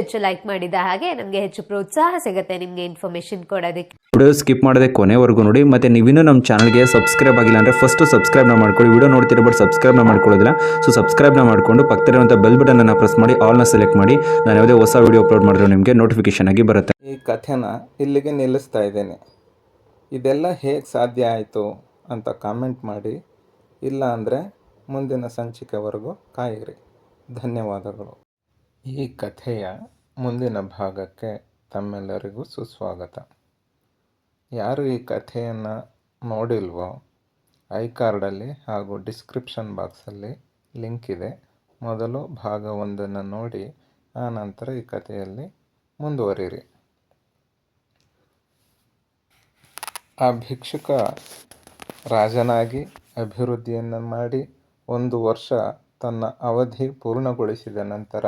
ಹೆಚ್ಚು ಲೈಕ್ ಮಾಡಿದ ಹಾಗೆ ನಮಗೆ ಹೆಚ್ಚು ಪ್ರೋತ್ಸಾಹ ಸಿಗುತ್ತೆ ನಿಮಗೆ ಇನ್ಫಾರ್ಮೇಶನ್ ಕೊಡೋದಕ್ಕೆ. ವಿಡಿಯೋ ಸ್ಕಿಪ್ ಮಾಡದೆ ಕೊನೆವರೆಗೂ ನೋಡಿ ಮತ್ತೆ ನೀವಿನ್ನೂ ನಮ್ಮ ಚಾನಲ್ಗೆ ಸಬ್ಸ್ಕ್ರೈಬ್ ಆಗಿಲ್ಲ ಅಂದರೆ ಫಸ್ಟು ಸಬ್ಸ್ಕ್ರೈಬ್ನ ಮಾಡ್ಕೊಳ್ಳಿ. ವಿಡಿಯೋ ನೋಡ್ತಿರೋ ಬಟ್ ಸಬ್ಸ್ಕ್ರೈಬ್ನ ಮಾಡ್ಕೊಳ್ಳೋದಿಲ್ಲ. ಸೊ ಸಬ್ಸ್ಕ್ರೈಬ್ನ ಮಾಡಿಕೊಂಡು ಪಕ್ಕದಲ್ಲಿರುವಂಥ ಬೆಲ್ ಬಟನನ್ನು ಪ್ರೆಸ್ ಮಾಡಿ ಆಲ್ನ ಸೆಲೆಕ್ಟ್ ಮಾಡಿ. ನಾನು ಯಾವುದೇ ಹೊಸ ವಿಡಿಯೋ ಅಪ್ಲೋಡ್ ಮಾಡಿದ್ರು ನಿಮಗೆ ನೋಟಿಫಿಕೇಶನ್ ಆಗಿ ಬರುತ್ತೆ. ಈ ಕಥೆನ ಇಲ್ಲಿಗೆ ನಿಲ್ಲಿಸ್ತಾ ಇದ್ದೇನೆ. ಇದೆಲ್ಲ ಹೇಗೆ ಸಾಧ್ಯ ಆಯಿತು ಅಂತ ಕಾಮೆಂಟ್ ಮಾಡಿ. ಇಲ್ಲ ಅಂದರೆ ಮುಂದಿನ ಸಂಚಿಕೆವರೆಗೂ ಕಾಯಿರಿ. ಧನ್ಯವಾದಗಳು. ಈ ಕಥೆಯ ಮುಂದಿನ ಭಾಗಕ್ಕೆ ತಮ್ಮೆಲ್ಲರಿಗೂ ಸುಸ್ವಾಗತ. ಯಾರು ಈ ಕಥೆಯನ್ನು ನೋಡಿಲ್ವೋ ಐ ಕಾರ್ಡಲ್ಲಿ ಹಾಗೂ ಡಿಸ್ಕ್ರಿಪ್ಷನ್ ಬಾಕ್ಸಲ್ಲಿ ಲಿಂಕ್ ಇದೆ. ಮೊದಲು ಭಾಗ ಒಂದನ್ನು ನೋಡಿ, ಆ ನಂತರ ಈ ಕಥೆಯಲ್ಲಿ ಮುಂದುವರಿರಿ ಆ ಭಿಕ್ಷುಕ ರಾಜನಾಗಿ ಅಭಿವೃದ್ಧಿಯನ್ನು ಮಾಡಿ ಒಂದು ವರ್ಷ ತನ್ನ ಅವಧಿ ಪೂರ್ಣಗೊಳಿಸಿದ ನಂತರ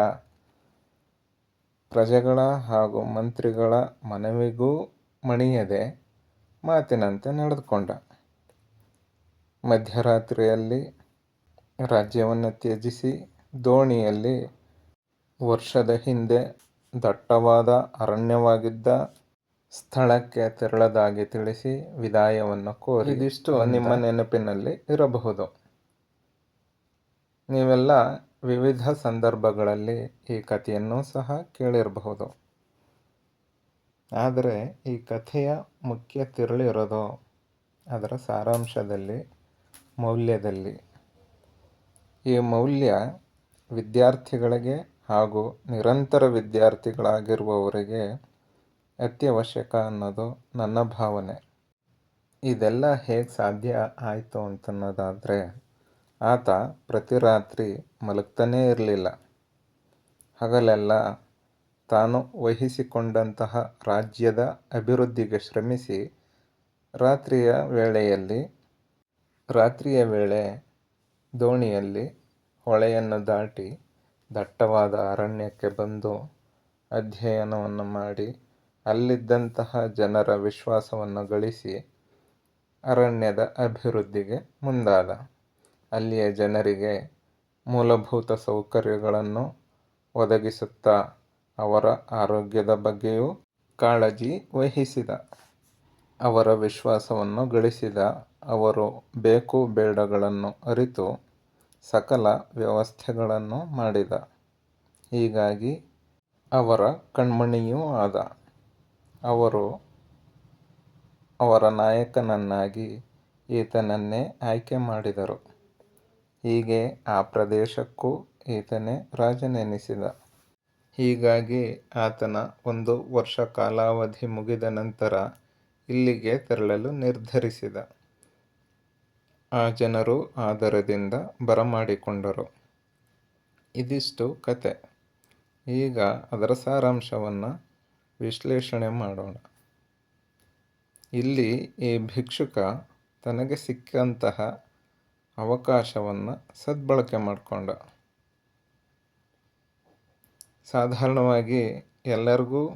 ಪ್ರಜೆಗಳ ಹಾಗೂ ಮಂತ್ರಿಗಳ ಮನವಿಗೂ ಮಣಿಯದೆ ಮಾತಿನಂತೆ ನಡೆದುಕೊಂಡ. ಮಧ್ಯರಾತ್ರಿಯಲ್ಲಿ ರಾಜ್ಯವನ್ನು ತ್ಯಜಿಸಿ ದೋಣಿಯಲ್ಲಿ ವರ್ಷದ ಹಿಂದೆ ದಟ್ಟವಾದ ಅರಣ್ಯವಾಗಿದ್ದ ಸ್ಥಳಕ್ಕೆ ತೆರಳದಾಗಿ ತಿಳಿಸಿ ವಿದಾಯವನ್ನು ಕೋರಿ ಇದಿಷ್ಟು ನಿಮ್ಮ ನೆನಪಿನಲ್ಲಿ ಇರಬಹುದು. ನೀವೆಲ್ಲ ವಿವಿಧ ಸಂದರ್ಭಗಳಲ್ಲಿ ಈ ಕಥೆಯನ್ನು ಸಹ ಕೇಳಿರಬಹುದು. ಆದರೆ ಈ ಕಥೆಯ ಮುಖ್ಯ ತಿರುಳಿರೋದು ಅದರ ಸಾರಾಂಶದಲ್ಲಿ, ಮೌಲ್ಯದಲ್ಲಿ. ಈ ಮೌಲ್ಯ ವಿದ್ಯಾರ್ಥಿಗಳಿಗೆ ಹಾಗೂ ನಿರಂತರ ವಿದ್ಯಾರ್ಥಿಗಳಾಗಿರುವವರಿಗೆ ಅತ್ಯವಶ್ಯಕ ಅನ್ನೋದು ನನ್ನ ಭಾವನೆ. ಇದೆಲ್ಲ ಹೇಗೆ ಸಾಧ್ಯ ಆಯಿತು ಅಂತನ್ನೋದಾದರೆ ಆತ ಪ್ರತಿ ರಾತ್ರಿ ಮಲಗ್ತಾನೇ ಇರಲಿಲ್ಲ. ಹಗಲೆಲ್ಲ ತಾನು ವಹಿಸಿಕೊಂಡಂತಹ ರಾಜ್ಯದ ಅಭಿವೃದ್ಧಿಗೆ ಶ್ರಮಿಸಿ ರಾತ್ರಿಯ ವೇಳೆಯಲ್ಲಿ, ರಾತ್ರಿಯ ವೇಳೆ ದೋಣಿಯಲ್ಲಿ ಹೊಳೆಯನ್ನು ದಾಟಿ ದಟ್ಟವಾದ ಅರಣ್ಯಕ್ಕೆ ಬಂದು ಅಧ್ಯಯನವನ್ನು ಮಾಡಿ, ಅಲ್ಲಿದ್ದಂತಹ ಜನರ ವಿಶ್ವಾಸವನ್ನು ಗಳಿಸಿ ಅರಣ್ಯದ ಅಭಿವೃದ್ಧಿಗೆ ಮುಂದಾದ. ಅಲ್ಲಿಯ ಜನರಿಗೆ ಮೂಲಭೂತ ಸೌಕರ್ಯಗಳನ್ನು ಒದಗಿಸುತ್ತಾ ಅವರ ಆರೋಗ್ಯದ ಬಗ್ಗೆಯೂ ಕಾಳಜಿ ವಹಿಸಿದ. ಅವರ ವಿಶ್ವಾಸವನ್ನು ಗಳಿಸಿದ ಅವರು ಬೇಕು ಬೇಡಗಳನ್ನು ಅರಿತು ಸಕಲ ವ್ಯವಸ್ಥೆಗಳನ್ನು ಮಾಡಿದ. ಹೀಗಾಗಿ ಅವರ ಕಣ್ಮಣಿಯೂ ಆದ. ಅವರು ಅವರ ನಾಯಕನನ್ನಾಗಿ ಈತನನ್ನೇ ಆಯ್ಕೆ ಮಾಡಿದರು. ಹೀಗೆ ಆ ಪ್ರದೇಶಕ್ಕೂ ಈತನೇ ರಾಜನೆನಿಸಿದ. ಹೀಗಾಗಿ ಆತನ ಒಂದು ವರ್ಷ ಕಾಲಾವಧಿ ಮುಗಿದ ನಂತರ ಇಲ್ಲಿಗೆ ತೆರಳಲು ನಿರ್ಧರಿಸಿದ. ಆ ಜನರು ಆದರದಿಂದ ಬರಮಾಡಿಕೊಂಡರು. ಇದಿಷ್ಟು ಕತೆ. ಈಗ ಅದರ ಸಾರಾಂಶವನ್ನು ವಿಶ್ಲೇಷಣೆ ಮಾಡೋಣ. ಇಲ್ಲಿ ಈ ಭಿಕ್ಷುಕ ತನಗೆ ಸಿಕ್ಕಂತಹ ಅವಕಾಶವನ್ನು ಸದ್ಬಳಕೆ ಮಾಡಿಕೊಂಡ. ಸಾಧಾರಣವಾಗಿ ಎಲ್ಲರಿಗೂ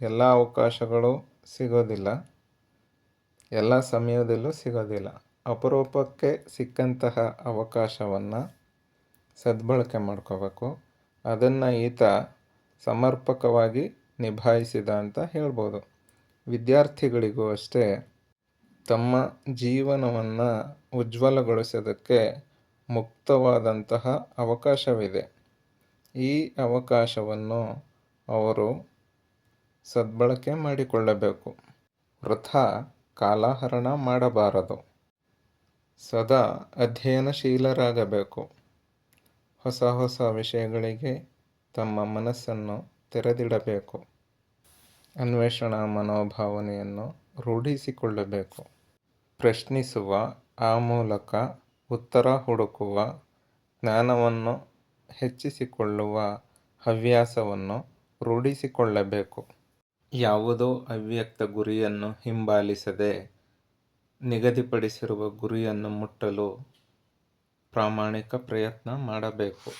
ಎಲ್ಲ ಅವಕಾಶಗಳು ಸಿಗೋದಿಲ್ಲ. ಎಲ್ಲ ಸಮಯದಲ್ಲೂ ಸಿಗೋದಿಲ್ಲ. ಅಪರೂಪಕ್ಕೆ ಸಿಕ್ಕಂತಹ ಅವಕಾಶವನ್ನು ಸದ್ಬಳಕೆ ಮಾಡ್ಕೋಬೇಕು. ಅದನ್ನು ಈತ ಸಮರ್ಪಕವಾಗಿ ನಿಭಾಯಿಸಿದ ಅಂತ ಹೇಳ್ಬೋದು. ವಿದ್ಯಾರ್ಥಿಗಳಿಗೂ ಅಷ್ಟೇ ತಮ್ಮ ಜೀವನವನ್ನು ಉಜ್ವಲಗೊಳಿಸೋದಕ್ಕೆ ಮುಕ್ತವಾದಂತಹ ಅವಕಾಶವಿದೆ. ಈ ಅವಕಾಶವನ್ನು ಅವರು ಸದ್ಬಳಕೆ ಮಾಡಿಕೊಳ್ಳಬೇಕು. ವೃಥಾ ಕಾಲಹರಣ ಮಾಡಬಾರದು. ಸದಾ ಅಧ್ಯಯನಶೀಲರಾಗಬೇಕು. ಹೊಸ ಹೊಸ ವಿಷಯಗಳಿಗೆ ತಮ್ಮ ಮನಸ್ಸನ್ನು ತೆರೆದಿಡಬೇಕು. ಅನ್ವೇಷಣಾ ಮನೋಭಾವನೆಯನ್ನು ರೂಢಿಸಿಕೊಳ್ಳಬೇಕು. ಪ್ರಶ್ನಿಸುವ ಆ ಮೂಲಕ ಉತ್ತರ ಹುಡುಕುವ ಜ್ಞಾನವನ್ನು ಹೆಚ್ಚಿಸಿಕೊಳ್ಳುವ ಹವ್ಯಾಸವನ್ನು ರೂಢಿಸಿಕೊಳ್ಳಬೇಕು. ಯಾವುದೋ ಅವ್ಯಕ್ತ ಗುರಿಯನ್ನು ಹಿಂಬಾಲಿಸದೆ ನಿಗದಿಪಡಿಸಿರುವ ಗುರಿಯನ್ನು ಮುಟ್ಟಲು ಪ್ರಾಮಾಣಿಕ ಪ್ರಯತ್ನ ಮಾಡಬೇಕು.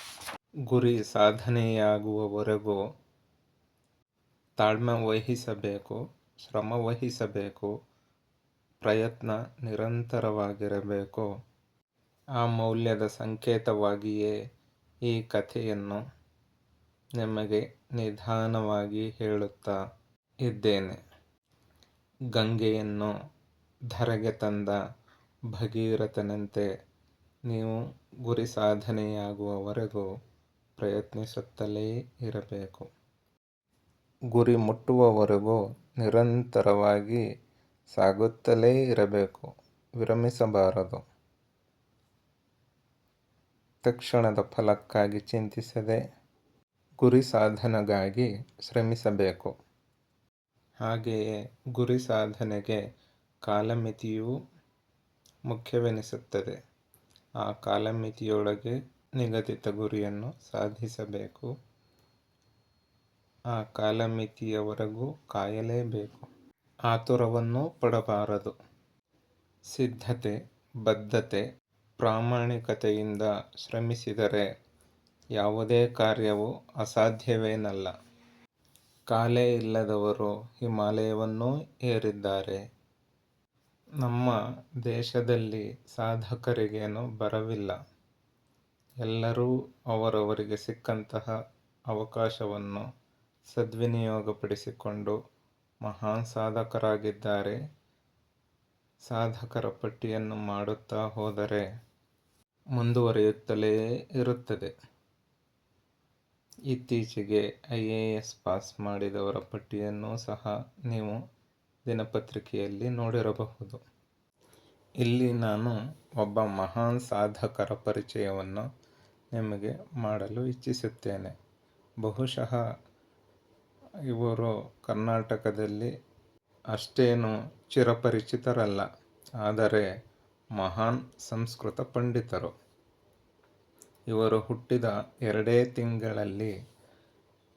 ಗುರಿ ಸಾಧನೆಯಾಗುವವರೆಗೂ ತಾಳ್ಮೆ ವಹಿಸಬೇಕು, ಶ್ರಮ ವಹಿಸಬೇಕು ಪ್ರಯತ್ನ ನಿರಂತರವಾಗಿರಬೇಕು? ಆ ಮೌಲ್ಯದ ಸಂಕೇತವಾಗಿಯೇ ಈ ಕಥೆಯನ್ನು ನಿಮಗೆ ನಿಧಾನವಾಗಿ ಹೇಳುತ್ತಾ ಇದ್ದೇನೆ. ಗಂಗೆಯನ್ನು ಧರೆಗೆ ತಂದ ಭಗೀರಥನಂತೆ ನೀವು ಗುರಿ ಸಾಧನೆಯಾಗುವವರೆಗೂ ಪ್ರಯತ್ನಿಸುತ್ತಲೇ ಇರಬೇಕು. ಗುರಿ ಮುಟ್ಟುವವರೆಗೂ ನಿರಂತರವಾಗಿ ಸಾಗುತ್ತಲೇ ಇರಬೇಕು. ವಿರಮಿಸಬಾರದು. ತಕ್ಷಣದ ಫಲಕ್ಕಾಗಿ ಚಿಂತಿಸದೆ ಗುರಿ ಸಾಧನೆಗಾಗಿ ಶ್ರಮಿಸಬೇಕು. ಹಾಗೆಯೇ ಗುರಿ ಸಾಧನೆಗೆ ಕಾಲಮಿತಿಯೂ ಮುಖ್ಯವೆನಿಸುತ್ತದೆ. ಆ ಕಾಲಮಿತಿಯೊಳಗೆ ನಿಗದಿತ ಗುರಿಯನ್ನು ಸಾಧಿಸಬೇಕು. ಆ ಕಾಲಮಿತಿಯವರೆಗೂ ಕಾಯಲೇಬೇಕು. ಆತುರವನ್ನು ಪಡಬಾರದು. ಸಿದ್ಧತೆ, ಬದ್ಧತೆ, ಪ್ರಾಮಾಣಿಕತೆಯಿಂದ ಶ್ರಮಿಸಿದರೆ ಯಾವುದೇ ಕಾರ್ಯವು ಅಸಾಧ್ಯವೇನಲ್ಲ. ಕಾಲೇ ಇಲ್ಲದವರು ಹಿಮಾಲಯವನ್ನೂ ಏರಿದ್ದಾರೆ. ನಮ್ಮ ದೇಶದಲ್ಲಿ ಸಾಧಕರಿಗೇನು ಬರವಿಲ್ಲ. ಎಲ್ಲರೂ ಅವರವರಿಗೆ ಸಿಕ್ಕಂತಹ ಅವಕಾಶವನ್ನು ಸದ್ವಿನಿಯೋಗಪಡಿಸಿಕೊಂಡು ಮಹಾನ್ ಸಾಧಕರಾಗಿದ್ದಾರೆ. ಸಾಧಕರ ಪಟ್ಟಿಯನ್ನು ಮಾಡುತ್ತಾ ಹೋದರೆ ಮುಂದುವರಿಯುತ್ತಲೇ ಇರುತ್ತದೆ. ಇತ್ತೀಚೆಗೆ ಐ ಎ ಎಸ್ ಪಾಸ್ ಮಾಡಿದವರ ಪಟ್ಟಿಯನ್ನು ಸಹ ನೀವು ದಿನಪತ್ರಿಕೆಯಲ್ಲಿ ನೋಡಿರಬಹುದು. ಇಲ್ಲಿ ನಾನು ಒಬ್ಬ ಮಹಾನ್ ಸಾಧಕರ ಪರಿಚಯವನ್ನು ನಿಮಗೆ ಮಾಡಲು ಇಚ್ಛಿಸುತ್ತೇನೆ. ಬಹುಶಃ ಇವರು ಕರ್ನಾಟಕದಲ್ಲಿ ಅಷ್ಟೇನು ಚಿರಪರಿಚಿತರಲ್ಲ, ಆದರೆ ಮಹಾನ್ ಸಂಸ್ಕೃತ ಪಂಡಿತರು. ಇವರು ಹುಟ್ಟಿದ ಎರಡೇ ತಿಂಗಳಲ್ಲಿ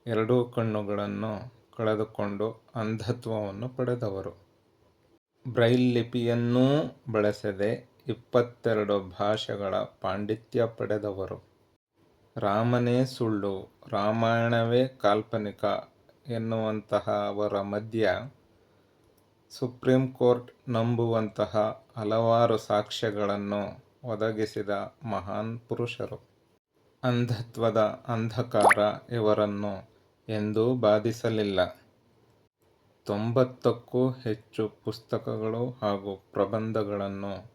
ಎರಡೂ ಕಣ್ಣುಗಳನ್ನು ಕಳೆದುಕೊಂಡು ಅಂಧತ್ವವನ್ನು ಪಡೆದವರು. ಬ್ರೈಲ್ ಲಿಪಿಯನ್ನೂ ಬಳಸದೆ ಇಪ್ಪತ್ತೆರಡು ಭಾಷೆಗಳ ಪಾಂಡಿತ್ಯ ಪಡೆದವರು. ರಾಮನೇ ಸುಳ್ಳು, ರಾಮಾಯಣವೇ ಕಾಲ್ಪನಿಕ ಎನ್ನುವಂತಹ ಅವರ ಮಧ್ಯ ಸುಪ್ರೀಂ ಕೋರ್ಟ್ ನಂಬುವಂತಹ ಹಲವಾರು ಸಾಕ್ಷ್ಯಗಳನ್ನು ಒದಗಿಸಿದ ಮಹಾನ್ ಪುರುಷರು. ಅಂಧತ್ವದ ಅಂಧಕಾರ ಇವರನ್ನು ಎಂದೂ ಬಾಧಿಸಲಿಲ್ಲ. ತೊಂಬತ್ತಕ್ಕೂ ಹೆಚ್ಚು ಪುಸ್ತಕಗಳು ಹಾಗೂ ಪ್ರಬಂಧಗಳನ್ನು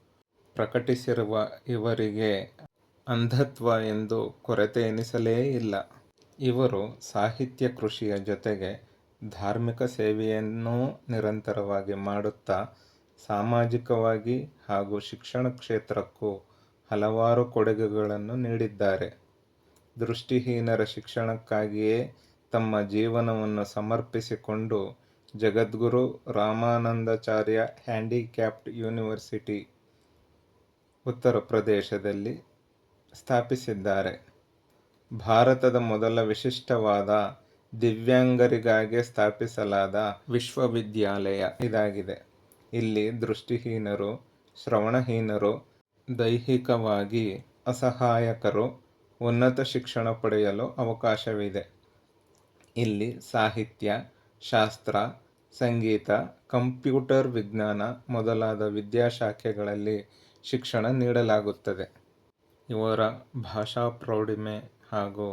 ಪ್ರಕಟಿಸಿರುವ ಇವರಿಗೆ ಅಂಧತ್ವ ಎಂದು ಕೊರತೆ ಎನಿಸಲೇ ಇಲ್ಲ. ಇವರು ಸಾಹಿತ್ಯ ಕೃಷಿಯ ಜೊತೆಗೆ ಧಾರ್ಮಿಕ ಸೇವೆಯನ್ನೂ ನಿರಂತರವಾಗಿ ಮಾಡುತ್ತಾ ಸಾಮಾಜಿಕವಾಗಿ ಹಾಗೂ ಶಿಕ್ಷಣ ಕ್ಷೇತ್ರಕ್ಕೂ ಹಲವಾರು ಕೊಡುಗೆಗಳನ್ನು ನೀಡಿದ್ದಾರೆ. ದೃಷ್ಟಿಹೀನರ ಶಿಕ್ಷಣಕ್ಕಾಗಿಯೇ ತಮ್ಮ ಜೀವನವನ್ನು ಸಮರ್ಪಿಸಿಕೊಂಡು ಜಗದ್ಗುರು ರಾಮಾನಂದಾಚಾರ್ಯ ಹ್ಯಾಂಡಿಕ್ಯಾಪ್ಡ್ ಯೂನಿವರ್ಸಿಟಿ ಉತ್ತರ ಪ್ರದೇಶದಲ್ಲಿ ಸ್ಥಾಪಿಸಿದ್ದಾರೆ. ಭಾರತದ ಮೊದಲ ವಿಶಿಷ್ಟವಾದ ದಿವ್ಯಾಂಗರಿಗಾಗಿ ಸ್ಥಾಪಿಸಲಾದ ವಿಶ್ವವಿದ್ಯಾಲಯ ಇದಾಗಿದೆ. ಇಲ್ಲಿ ದೃಷ್ಟಿಹೀನರು, ಶ್ರವಣಹೀನರು, ದೈಹಿಕವಾಗಿ ಅಸಹಾಯಕರು, ಉನ್ನತ ಶಿಕ್ಷಣ ಪಡೆಯಲು ಅವಕಾಶವಿದೆ. ಇಲ್ಲಿ ಸಾಹಿತ್ಯ, ಶಾಸ್ತ್ರ, ಸಂಗೀತ, ಕಂಪ್ಯೂಟರ್ ವಿಜ್ಞಾನ ಮೊದಲಾದ ವಿದ್ಯಾಶಾಖೆಗಳಲ್ಲಿ ಶಿಕ್ಷಣ ನೀಡಲಾಗುತ್ತದೆ. ಇವರ ಭಾಷಾ ಪ್ರೌಢಿಮೆ ಹಾಗೂ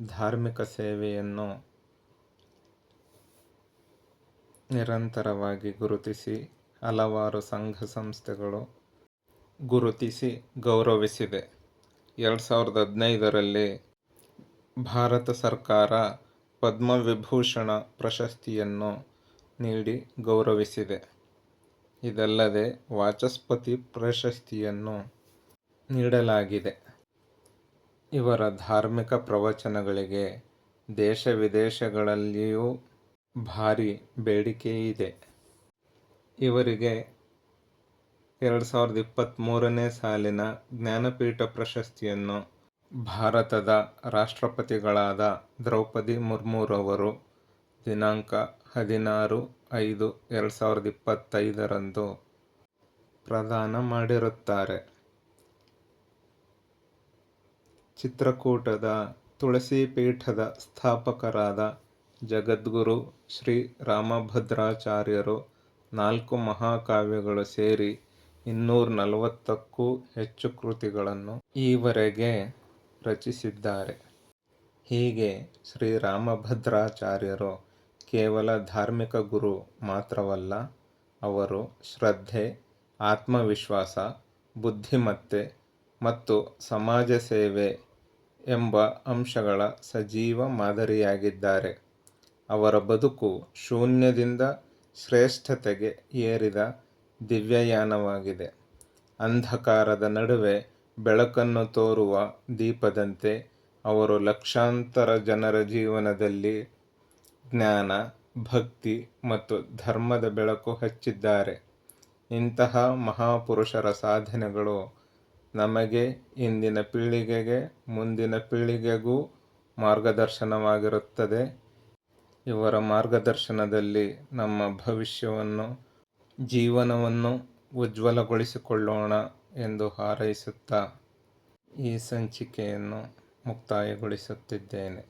ಧಾರ್ಮಿಕ ಸೇವೆಯನ್ನು ನಿರಂತರವಾಗಿ ಗುರುತಿಸಿ ಹಲವಾರು ಸಂಘ ಸಂಸ್ಥೆಗಳು ಗುರುತಿಸಿ ಗೌರವಿಸಿದೆ. ಎರಡು ಸಾವಿರದ ಹದಿನೈದರಲ್ಲಿ ಭಾರತ ಸರ್ಕಾರ ಪದ್ಮವಿಭೂಷಣ ಪ್ರಶಸ್ತಿಯನ್ನು ನೀಡಿ ಗೌರವಿಸಿದೆ. ಇದಲ್ಲದೆ ವಾಚಸ್ಪತಿ ಪ್ರಶಸ್ತಿಯನ್ನು ನೀಡಲಾಗಿದೆ. ಇವರ ಧಾರ್ಮಿಕ ಪ್ರವಚನಗಳಿಗೆ ದೇಶ ವಿದೇಶಗಳಲ್ಲಿಯೂ ಭಾರಿ ಬೇಡಿಕೆಯಿದೆ. ಇವರಿಗೆ ಎರಡು ಸಾವಿರದ ಇಪ್ಪತ್ತ್ಮೂರನೇ ಸಾಲಿನ ಜ್ಞಾನಪೀಠ ಪ್ರಶಸ್ತಿಯನ್ನು ಭಾರತದ ರಾಷ್ಟ್ರಪತಿಗಳಾದ ದ್ರೌಪದಿ ಮುರ್ಮುರವರು ದಿನಾಂಕ ಹದಿನಾರು ಐದು ಎರಡು ಸಾವಿರದ ಇಪ್ಪತ್ತೈದರಂದು ಪ್ರದಾನ ಮಾಡಿರುತ್ತಾರೆ. ಚಿತ್ರಕೂಟದ ತುಳಸಿಪೀಠದ ಸ್ಥಾಪಕರಾದ ಜಗದ್ಗುರು ಶ್ರೀ ರಾಮಭದ್ರಾಚಾರ್ಯರು ನಾಲ್ಕು ಮಹಾಕಾವ್ಯಗಳು ಸೇರಿ ಇನ್ನೂರ ನಲವತ್ತಕ್ಕೂ ಹೆಚ್ಚು ಕೃತಿಗಳನ್ನು ಈವರೆಗೆ ರಚಿಸಿದ್ದಾರೆ. ಹೀಗೆ ಶ್ರೀರಾಮಭದ್ರಾಚಾರ್ಯರು ಕೇವಲ ಧಾರ್ಮಿಕ ಗುರು ಮಾತ್ರವಲ್ಲ, ಅವರು ಶ್ರದ್ಧೆ, ಆತ್ಮವಿಶ್ವಾಸ, ಬುದ್ಧಿಮತ್ತೆ ಮತ್ತು ಸಮಾಜ ಸೇವೆ ಎಂಬ ಅಂಶಗಳ ಸಜೀವ ಮಾದರಿಯಾಗಿದ್ದಾರೆ. ಅವರ ಬದುಕು ಶೂನ್ಯದಿಂದ ಶ್ರೇಷ್ಠತೆಗೆ ಏರಿದ ದಿವ್ಯಯಾನವಾಗಿದೆ. ಅಂಧಕಾರದ ನಡುವೆ ಬೆಳಕನ್ನು ತೋರುವ ದೀಪದಂತೆ ಅವರು ಲಕ್ಷಾಂತರ ಜನರ ಜೀವನದಲ್ಲಿ ಜ್ಞಾನ, ಭಕ್ತಿ ಮತ್ತು ಧರ್ಮದ ಬೆಳಕು ಹಚ್ಚಿದ್ದಾರೆ. ಇಂತಹ ಮಹಾಪುರುಷರ ಸಾಧನೆಗಳು ನಮಗೆ ಇಂದಿನ ಪೀಳಿಗೆಗೆ, ಮುಂದಿನ ಪೀಳಿಗೆಗೂ ಮಾರ್ಗದರ್ಶನವಾಗಿರುತ್ತದೆ. ಇವರ ಮಾರ್ಗದರ್ಶನದಲ್ಲಿ ನಮ್ಮ ಭವಿಷ್ಯವನ್ನು, ಜೀವನವನ್ನು ಉಜ್ವಲಗೊಳಿಸಿಕೊಳ್ಳೋಣ ಎಂದು ಹಾರೈಸುತ್ತಾ ಈ ಸಂಚಿಕೆಯನ್ನು ಮುಕ್ತಾಯಗೊಳಿಸುತ್ತಿದ್ದೇನೆ.